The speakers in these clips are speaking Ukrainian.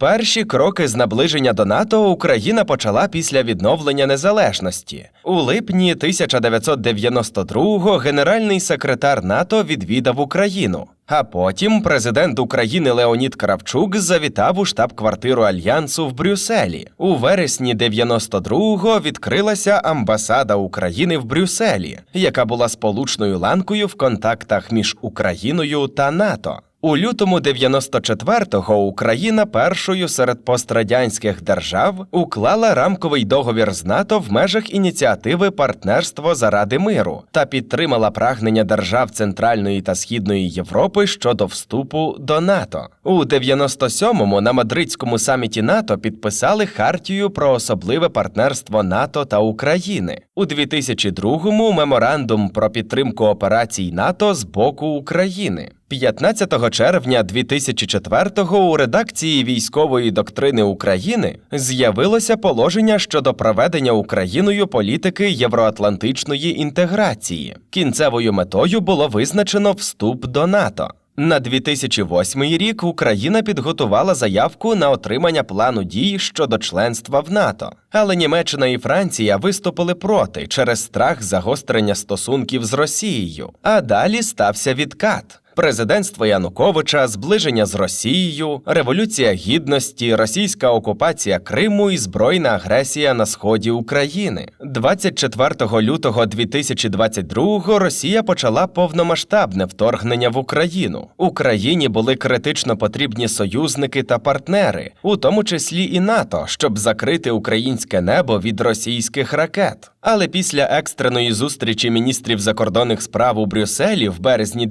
Перші кроки з наближення до НАТО Україна почала після відновлення незалежності. У липні 1992-го генеральний секретар НАТО відвідав Україну. А потім президент України Леонід Кравчук завітав у штаб-квартиру альянсу в Брюсселі. У вересні 92-го відкрилася амбасада України в Брюсселі, яка була сполучною ланкою в контактах між Україною та НАТО. У лютому 94-го Україна першою серед пострадянських держав уклала рамковий договір з НАТО в межах ініціативи Партнерство заради миру та підтримала прагнення держав Центральної та Східної Європи щодо вступу до НАТО. У 97-му на мадридському саміті НАТО підписали хартію про особливе партнерство НАТО та України. У 2002-му меморандум про підтримку операцій НАТО з боку України. 15 червня 2004-го у редакції військової доктрини України з'явилося положення щодо проведення Україною політики євроатлантичної інтеграції. Кінцевою метою було визначено вступ до НАТО. На 2008 рік Україна підготувала заявку на отримання плану дій щодо членства в НАТО, але Німеччина і Франція виступили проти через страх загострення стосунків з Росією. А далі стався відкат. Президентство Януковича, зближення з Росією, революція гідності, російська окупація Криму і збройна агресія на сході України. 24 лютого 2022 Росія почала повномасштабне вторгнення в Україну. Україні були критично потрібні союзники та партнери, у тому числі і НАТО, щоб закрити українське небо від російських ракет. Але після екстреної зустрічі міністрів закордонних справ у Брюсселі в березні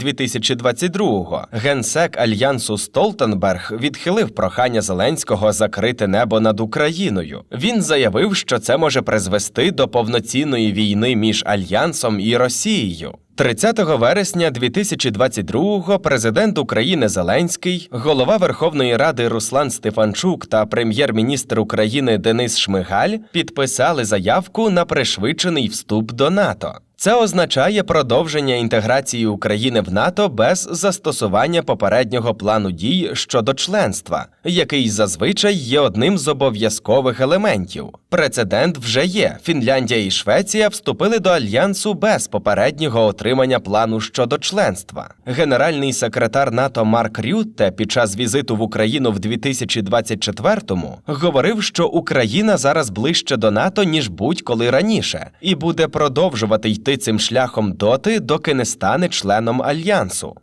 2022-го генсек альянсу Столтенберг відхилив прохання Зеленського закрити небо над Україною. Він заявив, що це може призвести до повноцінної війни між альянсом і Росією. 30 вересня 2022-го президент України Зеленський, голова Верховної Ради Руслан Стефанчук та прем'єр-міністр України Денис Шмигаль підписали заявку на пришвидшений вступ до НАТО. Це означає продовження інтеграції України в НАТО без застосування попереднього плану дій щодо членства, який зазвичай є одним з обов'язкових елементів. Прецедент вже є. Фінляндія і Швеція вступили до альянсу без попереднього отримання плану щодо членства. Генеральний секретар НАТО Марк Рютте під час візиту в Україну в 2024-му говорив, що Україна зараз ближче до НАТО ніж будь-коли раніше, і буде продовжувати йти цим шляхом доти, доки не стане членом альянсу.